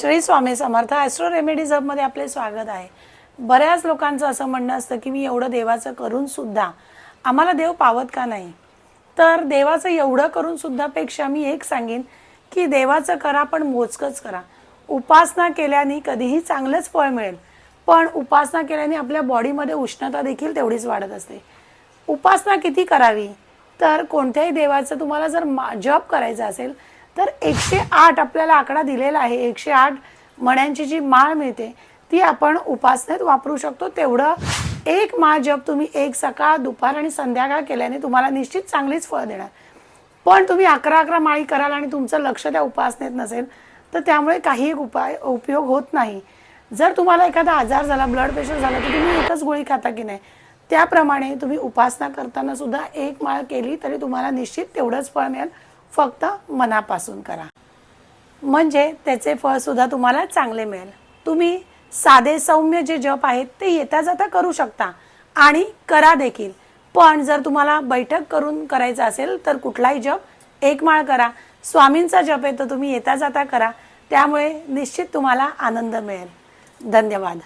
Shri Swami Samarth astro remedies हबमध्ये आपले स्वागत आहे. बऱ्याच लोकांचं असं म्हणणं असतं की मी एवढं देवाचं करून सुद्धा आम्हाला देव पावत का नाही? तर देवाचं एवढं करून सुद्धा पेक्षा मी एक सांगेन की देवाचं करा पण मोजकंच करा. उपासना केल्याने कधीही चांगलंच फळ मिळेल. पण उपासना केल्याने आपल्या बॉडीमध्ये उष्णता देखील तेवढीच वाढत असते. उपासना किती करावी? तर कोणत्याही देवाचं तुम्हाला जर मा- जप करायचा असेल तर एकशे आठ आपल्याला आकडा दिलेला आहे. एकशे आठ मण्यांची जी माळ मिळते ती आपण उपासनेत वापरू शकतो. तेवढं एक माळ जप तुम्ही एक सकाळ दुपार आणि संध्याकाळ केल्याने तुम्हाला निश्चित चांगलीच फळ देणार. पण तुम्ही अकरा अकरा माळी कराल आणि तुमचं लक्ष त्या उपासनेत नसेल तर त्यामुळे काही एक उपाय उपयोग होत नाही. जर तुम्हाला एखादा आजार झाला ब्लड प्रेशर झालं तर तुम्ही एकच गोळी खाता की नाही? त्याप्रमाणे तुम्ही उपासना करताना सुद्धा एक माळ केली तरी तुम्हाला निश्चित तेवढंच फळ मिळेल. फक्त मनापासून करा. म्हणजे त्याचे फळसुद्धा तुम्हाला चांगले मिळेल. तुम्ही साधे सौम्य जे जप आहेत ते येता जाता करू शकता. आणि करा देखील. पण जर तुम्हाला बैठक करून करायचं असेल तर कुठलाही जप एक माळ करा. स्वामींचा जप आहे तर तुम्ही येता जाता करा. त्यामुळे निश्चित तुम्हाला आनंद मिळेल. धन्यवाद.